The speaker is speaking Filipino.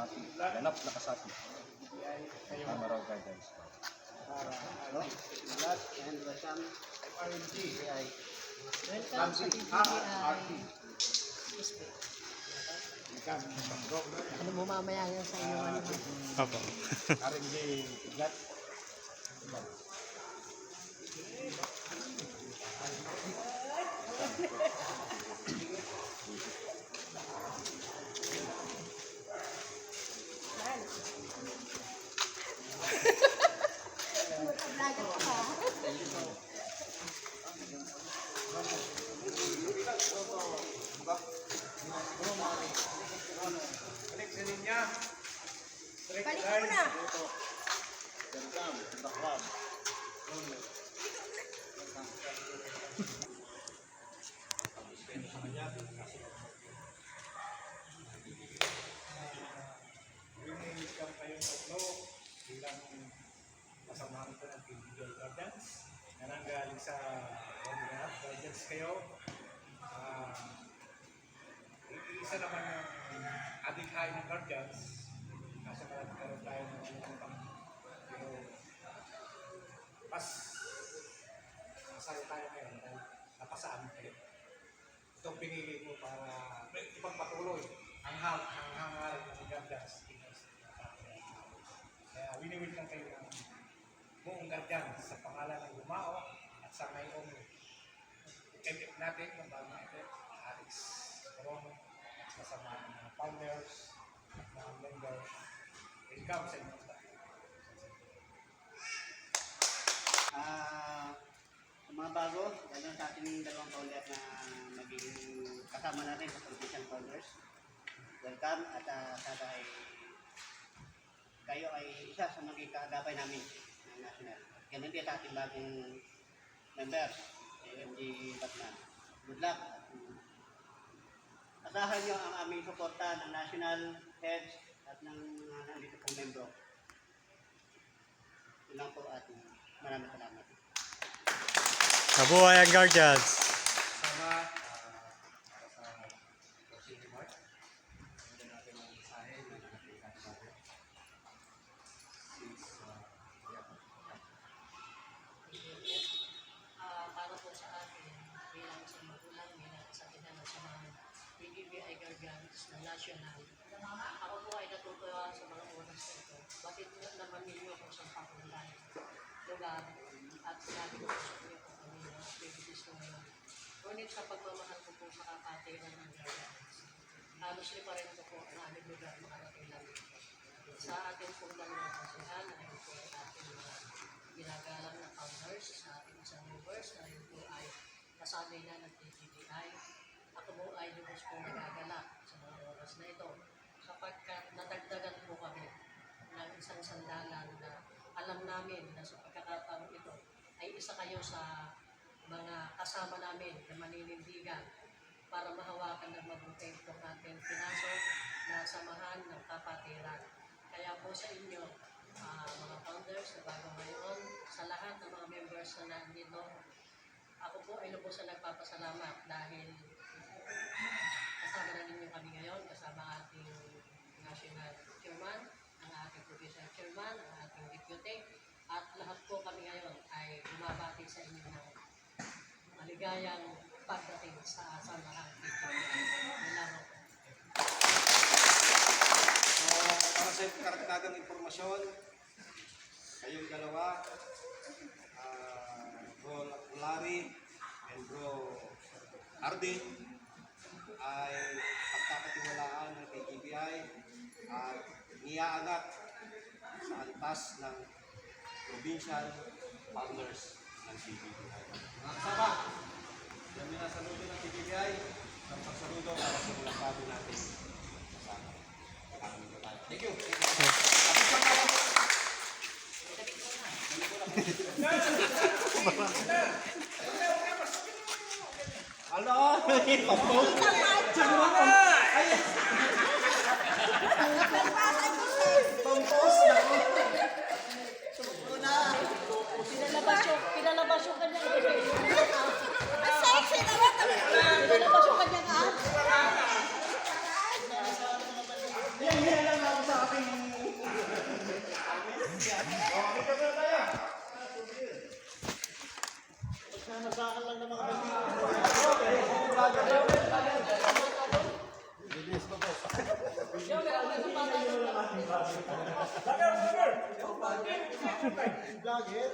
kasapi. Ganap na kasapi. Tama raw guys. Hello. Lahat and welcome. PBI. Welcome sa PBI. Ano mo mamaya yan sa inyo ano? Opo. RMJ Igat. Balik mo na. Release kami kayong tatlo bilang kasamahan ko ng PBL Guardians na nanggaling sa Wonderland Guardians kayo. Ah, isa naman ng adikhay ng Guardians marami karoon tayo ng utang. Pero mas masaya tayo ngayon dahil napasaan kayo. Itong pinili ko para ipagpatuloy ang hang ang hangalan ng Guardians. Kaya wini-win lang kayo ng buong Guardians sa pangalan ng Gumao at sa ngayong edit natin ng bagong edit, Alex Corono, at kasama ng mga founders at mga members. Welcome sa inyo. Ah, sa mga bago, lalo sa ating dalawang kaulit na magiging kasama natin sa Politician Founders. Welcome at uh, sana ay kayo ay isa sa magiging kaagapay namin ng national. Ganun din sa ating bagong members, AMG Batman. Good luck. Asahan nyo ang aming suporta ng national heads at ng mga nandito pong membro. Yun lang po at uh, maraming salamat. Mabuhay ang Guardians. Sama bilang isang magulang, bilang isang mga PBBI Guardians na national. Ako po ay natutuwa sa mga oras na ito. Bakit naman ninyo kung saan papunlan lugar at sinabi ko po sa inyo yung mga activities ko ngayon. Ngunit sa pagmamahal ko po sa kapatiran ng Guardians, honestly pa rin ito po ang aming lugar makarating lang. Sa dalawang kasihan, ay po ay ating mga ginagalang na founders sa ating isang na po ay kasabi na ng TGDI. Ako po ay lubos po nagagalak sa mga oras na ito sapagkat nadagdagan po kami ng isang sandalan na alam namin na sa pagkakataon ito ay isa kayo sa mga kasama namin na maninindigan para mahawakan ng mabuti itong ating pinasok na samahan ng kapatiran. Kaya po sa inyo, ah, mga founders na bago ngayon, sa lahat ng mga members na nandito, ako po ay lubos na nagpapasalamat dahil kasama na ninyo kami ngayon, kasama ang ating national chairman, ang ating provincial chairman, ang ating deputy, at lahat po kami ngayon ay bumabati sa inyo ng maligayang pagdating sa samahan dito. Salamat po. So, para sa karagdagang informasyon, kayong dalawa, ah, Bro Larry and Bro Ardi, ay pagkakatiwalaan ng KTBI at niyaangat sa antas ng provincial founders ng TBBI. อ๋อเอผมจังหวะผม Vlogger, vlogger!